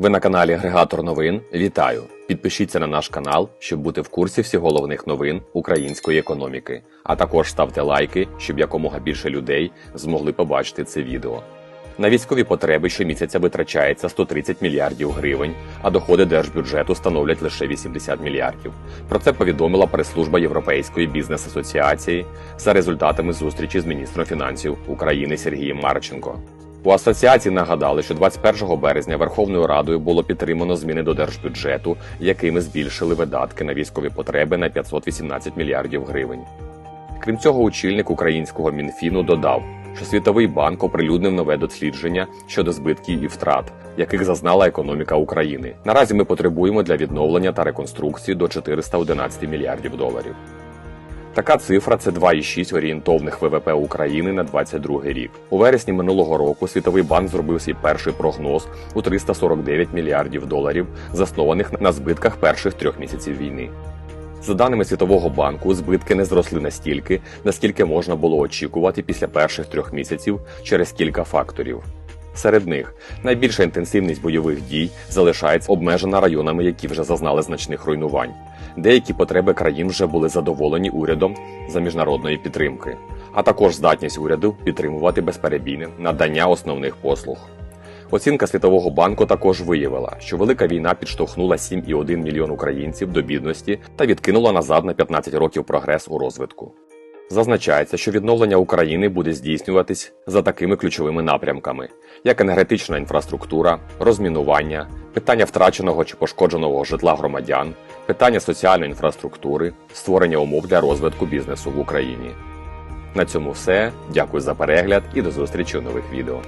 Ви на каналі Агрегатор новин. Вітаю! Підпишіться на наш канал, щоб бути в курсі всіх головних новин української економіки. А також ставте лайки, щоб якомога більше людей змогли побачити це відео. На військові потреби щомісяця витрачається 130 мільярдів гривень, а доходи держбюджету становлять лише 80 мільярдів. Про це повідомила прес-служба Європейської бізнес-асоціації за результатами зустрічі з міністром фінансів України Сергієм Марченко. У асоціації нагадали, що 21 березня Верховною Радою було підтримано зміни до держбюджету, якими збільшили видатки на військові потреби на 518 мільярдів гривень. Крім цього, очільник українського мінфіну додав, що Світовий банк оприлюднив нове дослідження щодо збитків і втрат, яких зазнала економіка України. Наразі ми потребуємо для відновлення та реконструкції до 411 мільярдів доларів. Така цифра це 2,6 орієнтовних ВВП України на 2022 рік. У вересні минулого року Світовий банк зробив свій перший прогноз у 349 мільярдів доларів, заснованих на збитках перших трьох місяців війни. За даними Світового банку, збитки не зросли настільки, наскільки можна було очікувати після перших трьох місяців через кілька факторів. Серед них найбільша інтенсивність бойових дій залишається обмежена районами, які вже зазнали значних руйнувань. Деякі потреби країн вже були задоволені урядом за міжнародної підтримки, а також здатність уряду підтримувати безперебійне надання основних послуг. Оцінка Світового банку також виявила, що велика війна підштовхнула 7,1 мільйон українців до бідності та відкинула назад на 15 років прогрес у розвитку. Зазначається, що відновлення України буде здійснюватись за такими ключовими напрямками, як енергетична інфраструктура, розмінування, питання втраченого чи пошкодженого житла громадян, питання соціальної інфраструктури, створення умов для розвитку бізнесу в Україні. На цьому все. Дякую за перегляд і до зустрічі у нових відео.